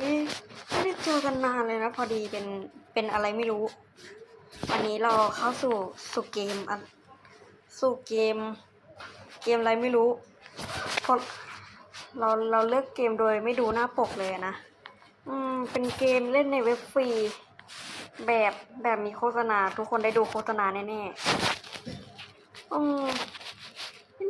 ไม่ได้เจอกันนานเลยนะ พอดีเป็นเป็นอะไรไม่รู้ วันนี้เราเข้าสู่สู่เกมอันสู่เกม เกมอะไรไม่รู้เพราะเราเราเลือกเกมโดยไม่ดูหน้าปกเลยนะ อืม เป็นเกมเล่นในเว็บฟรี แบบแบบมีโฆษณา ทุกคนได้ดูโฆษณาแน่ๆ อืม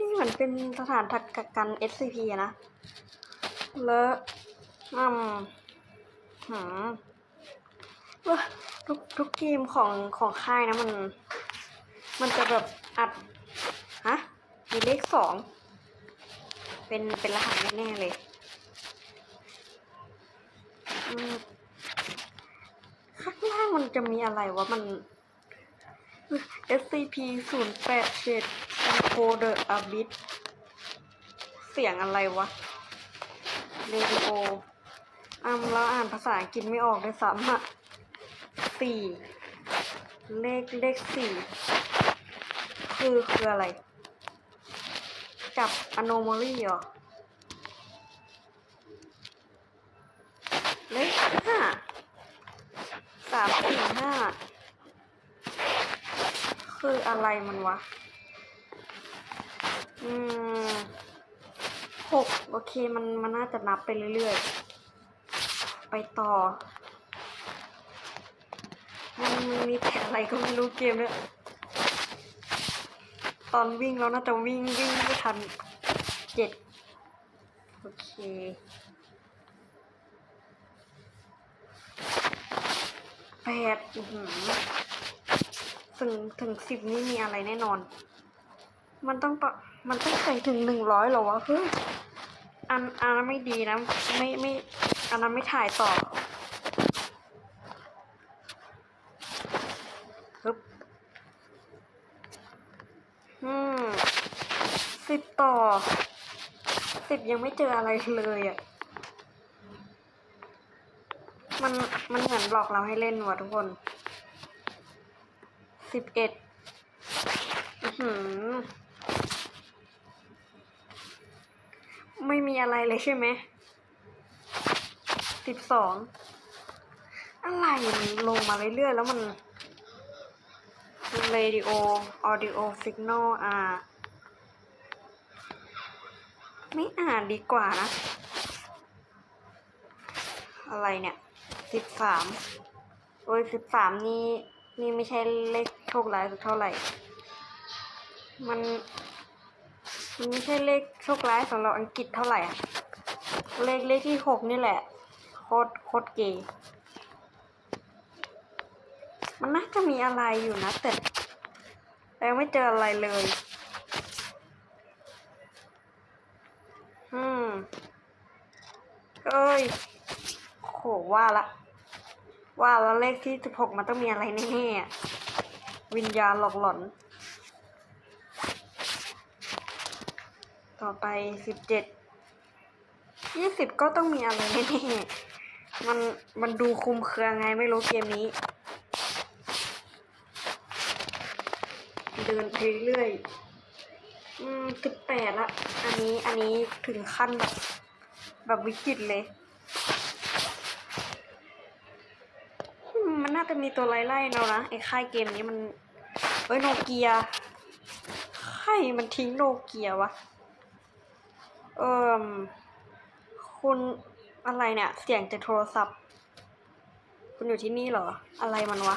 นี่เหมือนเป็นสถานทักกักกัน SCP นะ แล้วอืม ทุกทุกเกมของของค่ายนะมัน มันจะแบบอัด ฮะ มีเลขสอง เป็นเป็นรหัสแน่ๆเลยอืมข้างล่างมันจะมีอะไรวะ มัน SCP 0 8เ e Encoder Abyss เสียงอะไรวะเรดิโอ อ่าเราอ่านภาษาอังกฤษไม่ออกด้วยซ้ำอะสี่เลขเลขสี่คือคืออะไร กับ anomaly เหรอ เลขห้าสามสี่ห้าคืออะไรมันวะ อืมหกโอเคมันมันน่าจะนับไปเรื่อยๆ ไปต่อ มันมีแต่อะไรก็ไม่รู้เกมเนี่ย ตอนวิ่งเราน่าจะวิ่งวิ่งไม่ทันเจ็ดโอเคแปดหือถึงถึงสิบนี่มีอะไรแน่นอน มันต้องปะมันต้องใส่ถึงหนึ่งร้อยหรอวะเฮ้ยอันอันนั้นไม่ดีนะ ไม่ไม่ อันนั้นไม่ถ่ายต่อฮึบอืมสิบต่อสิบยังไม่เจออะไรเลยอะ่ะ มันมันเหมือนหลอกเราให้เล่นว่ะทุกคนสิบเอ็ดหือไม่มีอะไรเลยใช่ไหม สิบสองอะไรมันลงมาเรื่อยๆ แล้วมัน radio audio signal อ่าไม่อ่านดีกว่านะ อะไรเนี่ยสิบสามโอ้ยสิบสามนี่ นี่ไม่ใช่เลขโชคร้ายสักเท่าไหร่ มันมันไม่ใช่เลขโชคร้ายสำหรับอังกฤษเท่าไหร่อะเลขเลขที่หกนี่แหละ ตรโคตรเกย์มันน่าจะมีอะไรอยู่นะแต่แต่ยังไม่เจออะไรเลย อืมเอ้ยโหว่าละ ว่าแล้วเลขที่สิบหกมันต้องมีอะไรแน่ๆวิญญาณหลอกหลอน ต่อไปสิบเจ็ดยี่สิบก็ต้องมีอะไรแน่ๆ มันมันดูคุมเครือไงไม่รู้เกมนี้ เดินไปเรื่อยอืมสิบแปดละ อันนี้อันนี้ถึงขั้นแบบ แบบวิกฤตเลย มันน่าจะมีตัวไล่ๆเรานะไอ้ค่ายเกมนี้มันเฮ้ยโนเกียใครมันทิ้งโนเกียวะ เอ่มคุณ อะไรเนี่ย เสียงจากโทรศัพท์ คุณอยู่ที่นี่เหรอ อะไรมันวะ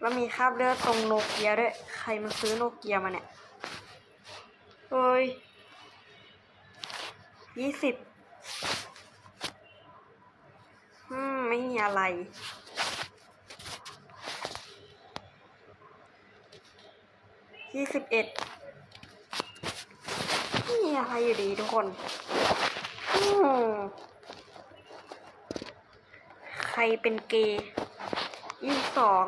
แล้วมีคราบเลือดตรงโนเกียด้วย ใครมันซื้อโนเกียมาเนี่ยเฮ้ยยี่สิบอืม ไม่มีอะไรยี่สิบเอ็ดไม่มีอะไรอยู่ดีทุกคน อืม รเป็นเกย์ยี่สอง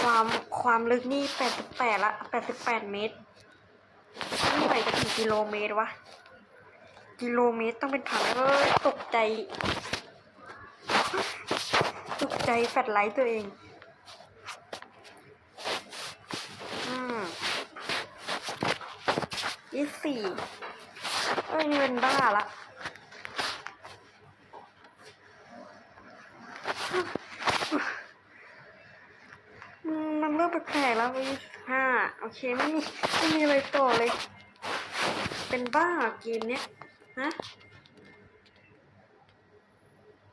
ความความลึกนี่แปดสิบแปดละแปดสิบแปดเมตรนี่ไปจะถึงกิโลเมตรวะ กิโลเมตรต้องเป็นถังเอ้ยตกใจ ตกใจแฟลชไลท์ตัวเองอืมยี่สี่เอ้ยนี่เป็นบ้าละ แปลกแล้ววีห้าโอเคไม่มีไม่มีอะไรต่อเลย เป็นบ้าเกมเนี้ยฮะ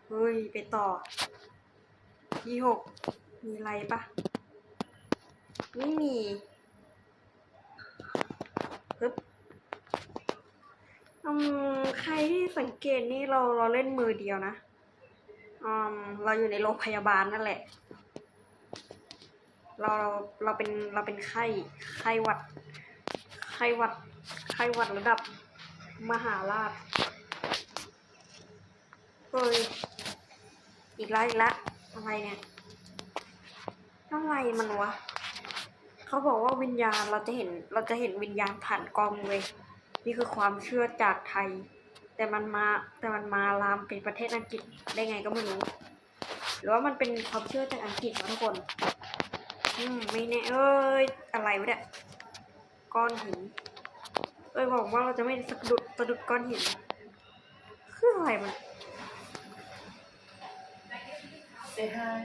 เฮ้ย ไปต่อยี่หกมีอะไรปะไม่มีฮึบอืมใครที่สังเกตนี่เราเราเล่นมือเดียวนะอืมเราอยู่ในโรงพยาบาลนั่นแหละ เราเราเราเป็นเราเป็นไข้ไข้หวัดไข้หวัดไข้หวัดระดับมหาราชเฮ้ยอีกแล้วอีกแล้วอะไรเนี่ยอะไรมันวะเขาบอกว่าวิญญาณเราจะเห็นเราจะเห็นวิญญาณผ่านกล้องเลยนี่คือความเชื่อจากไทย แต่มันมาแต่มันมาลามเป็นประเทศอังกฤษได้ไงก็ไม่รู้ หรือว่ามันเป็นความเชื่อจากอังกฤษวะทุกคน อืมไม่แน่เอ้ย อะไรวะเนี่ย ก้อนหิน เอ้ยบอกว่าเราจะไม่สะดุดสะดุดก้อนหิน คืออะไรมัน Say hi.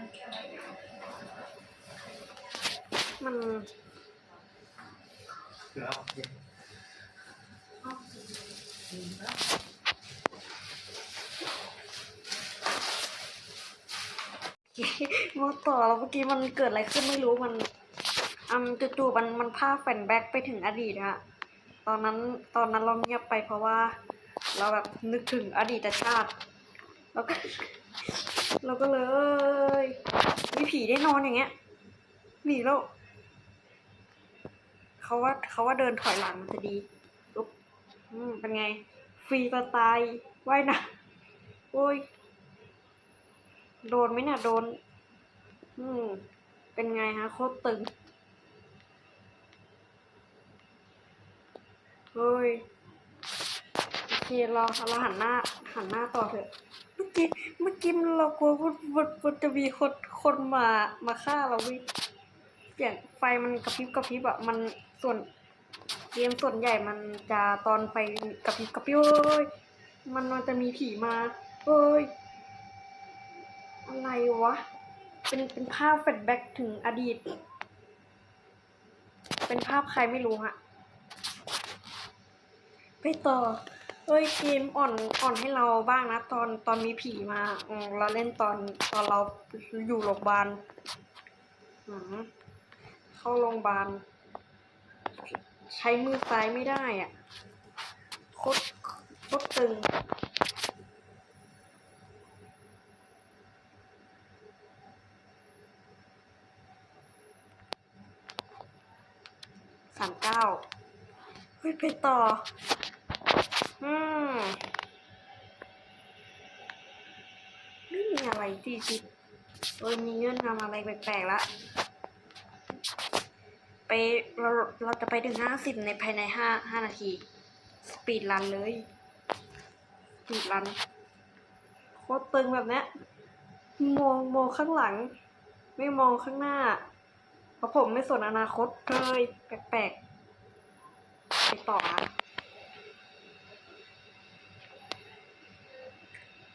มัน มาต่อแล้วเมื่อกี้มันเกิดอะไรขึ้นไม่รู้มันอืมจู่ๆมันมันพาแฟนแบ็กไปถึงอดีตอะตอนนั้นตอนนั้นเราเงียบไปเพราะว่า เราแบบนึกถึงอดีตชาติแล้วก็เราก็เลยมีผีได้นอนอย่างเงี้ยหนีแล้วเขาว่าเขาว่าเดินถอยหลังมันจะดีปุ๊บอืมเป็นไง ฟรีสไตล์ว่ายนะโอ้ย โดนไหมเนี่ยโดน อืม เป็นไงฮะโคตรตึง เฮ้ยโอเคเราเราหันหน้า หันหน้าต่อเถอะ เมื่อกี้เมื่อกี้เรากลัวว่าว่าว่าจะมีคนคนมามาฆ่าเราวิเสียงไฟมันกระพริบกระพริบอะมันส่วนเกมส่วนใหญ่มันจะตอนไฟกระพริบกระพริบเอ้ยมันมันจะมีผีมาเอ้ยอะไรวะ เป็นเป็นภาพแฟลชแบ็กถึงอดีต เป็นภาพใครไม่รู้ฮะ ไปต่อเอ้ยเกมอ่อนอ่อนให้เราบ้างนะ ตอนตอนมีผีมาอืมเราเล่นตอนตอนเราอยู่โรงพยาบาลเข้าโรงพยาบาล ใช้มือซ้ายไม่ได้อะโคตรโคตรตึง สามเก้าเฮ้ย ไปต่อ อืม ไม่มีอะไรสี่สิบเออมีเงื่อนงำอะไรแปลกๆละ ไปเราเราจะไปถึงห้าสิบในภายในห้าห้านาที สปีดรันเลย สปีดรัน โคตรตึงแบบเนี้ย มองมองข้างหลัง ไม่มองข้างหน้า เพราะผมไม่สนอนาคตเลย แปลกๆ ต่อนะ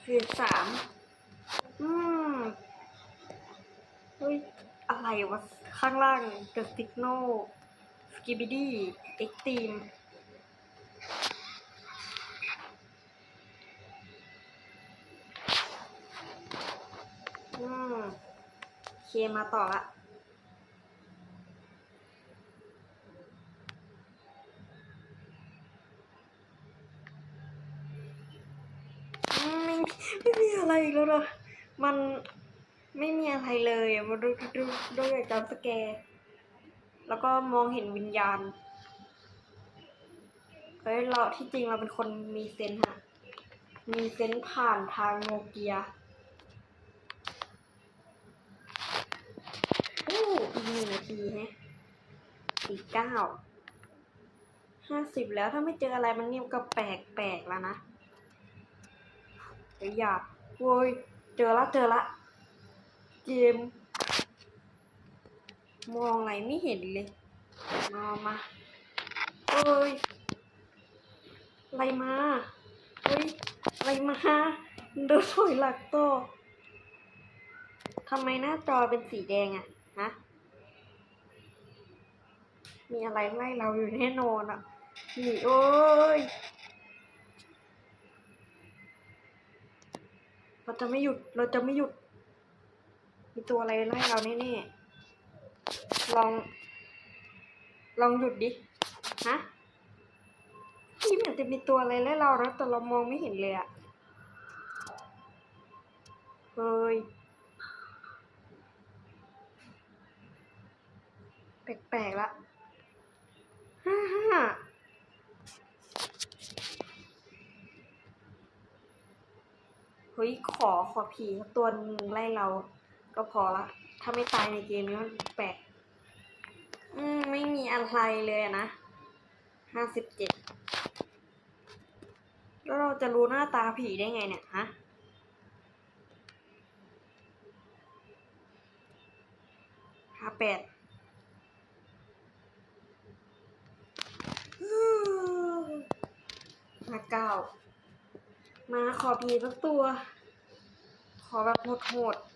สี่สามอืมเฮ้ย อะไรวะ ข้างล่าง The Signal Skibidi Extreme อืม เคมาต่อละ ไม่ไม่มี อะไรอีกแล้วเหรอมันไม่มีอะไรเลยมันดูดูดูจากจำสแกร์แล้วก็มองเห็นวิญญาณเฮ้ยเราที่จริงเราเป็นคนมีเซนฮะ มีเซนผ่านทางโนเกียโอ้อีกหนึ่งนาทีฮะสี่เก้าห้าสิบแล้วถ้าไม่เจออะไรมันเนี่ยก็แปลกแปลกแล้วนะเดี๋ยวอยาก โว้ยเจอละเจอละเกมมองอะไรไม่เห็นเลยมามาเอ้ยอะไรมาเฮ้ยอะไรมาดินถอยหลักต่อทำไมหน้าจอเป็นสีแดงอะฮะมีอะไรไล่เราอยู่แน่นอนอะผีเอ้ย เราจะไม่หยุด เราจะไม่หยุด มีตัวอะไรไล่เราแน่ๆลอง ลองหยุดดิ ฮะนี่เหมือนจะมีตัวอะไรไล่เราแล้วแต่เรามองไม่เห็นเลยอะเฮ้ย แปลกๆละฮ่าฮ่า เฮ้ยขอขอผีสักตัวหนึงไล่เรา ก็พอละ ถ้าไม่ตายในเกมนี้มันแปลกอืมไม่มีอะไรเลยนะห้าสิบเจ็ดแล้วเราจะรู้หน้าตาผีได้ไงเนี่ยฮะห้าแปดห้าเก้า มาขอผีสักตัว ขอแบบโหดๆ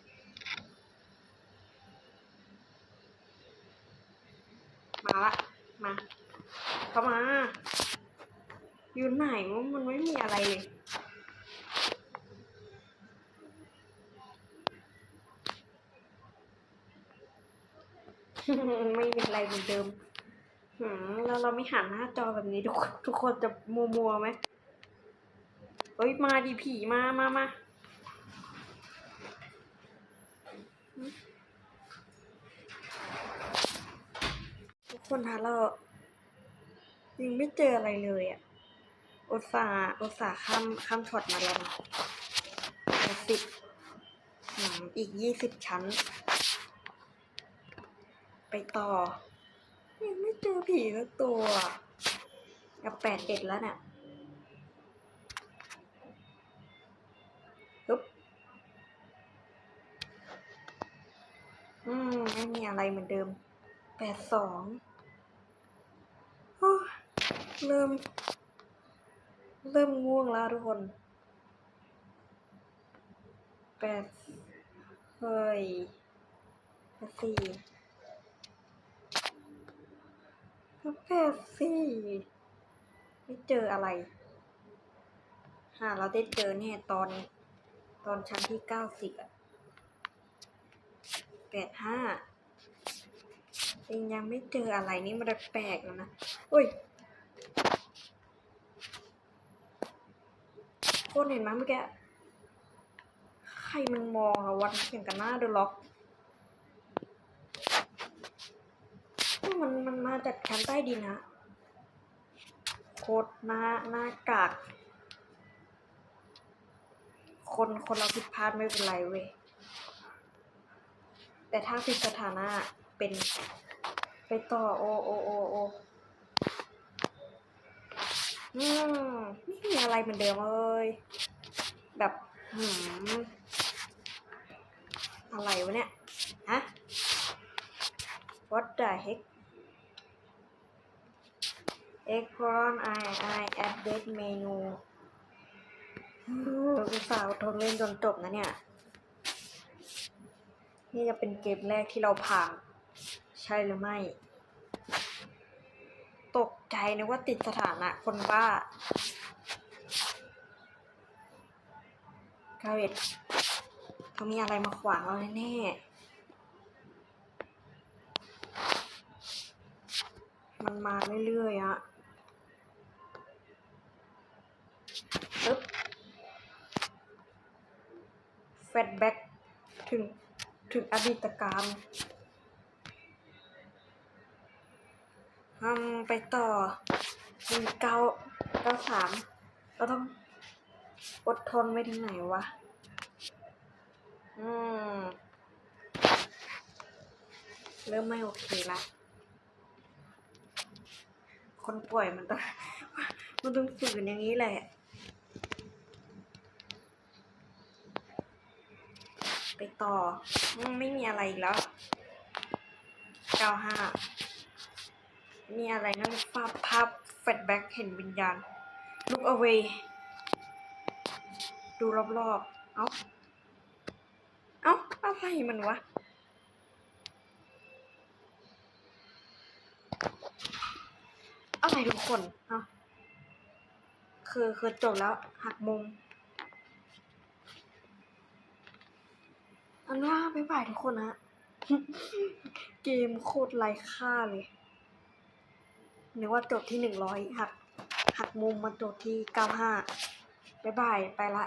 มาละ มา เข้ามา อยู่ไหนวะมันไม่มีอะไรเลยไม่มีอะไรเหมือนเดิมหืมแล้วเราไม่หันหน้าจอแบบนี้ทุกคนทุกคนจะมัวมัวๆไหม เฮ้ย มาดิผีมามามาทุกคนคะเรายังไม่เจออะไรเลยอะอุตสาห์อุตสาห์ข้ามข้ามช็อตมาแล้วนะสิบอีกยี่สิบชั้น ไปต่อ ยังไม่เจอผีสักตัวกับแปดเอ็ดแล้วเนี่ย อืม ไม่มีอะไรเหมือนเดิม แปดสองเริ่ม เริ่มง่วงแล้วทุกคน แปดเฮ้ยแปดสี่แปดสี่ไม่เจออะไรหาเราได้เจอเนี่ยตอนตอนชั้นที่เก้าสิบอะ ปดห้าเองยังไม่เจออะไรนี่มันแปลกแล้วนะอุ้ยคนเห็นไหมเมื่อกี้ ใครมันมองอะวันแข่งกันหน้าเดอะล็อก มันมันมาจากชั้นใต้ดินนะโคตรหน้าหน้ากาก คนคนเราผิดพลาดไม่เป็นไรเว้ย แต่ถ้าผิดสถานะเป็นไปต่อโอโอโอโออืมไม่มีอะไรเหมือนเดิมเลยแบบหืมอะไรวะเนี่ยฮะ what the heck egg prawn I I added menu อุตส่าห์ทนเล่นจนจบนะเนี่ย นี่จะเป็นเกมแรกที่เราผ่านใช่หรือไม่ ตกใจนึกว่าติดสถานะคนบ้าเกาเอ็ดเขามีอะไรมาขวางเราแน่มันมาเรื่อยๆอะปึ๊บแฟลชแบ็กถึง ถึงอดีตการทำไปต่อหนึ่งเก้าเก้าสามเราต้องอดทนไปถึงไหนวะ อืม เริ่มไม่โอเคละ คนป่วยมันต้อง มันต้องฝืนอย่างนี้แหละ ไป ต่ออมไม่มีอะไรอีกแล้วเก้าห้ามีอะไรนะภาพภาพแฟลชแบ็กเห็นวิญญาณ look away ดูรอบๆ เอ้า เอ้า อะไรมันวะายทุกคนเนาะคือ คือจบแล้ว หักมุม อันว่าบ๊ายบายทุกคนนะ เกมโคตรไร้ค่าเลยนึกว่าจบที่หนึ่งร้อยหักหักมุมมาจบที่เก้าห้าบ๊ายบายไปละ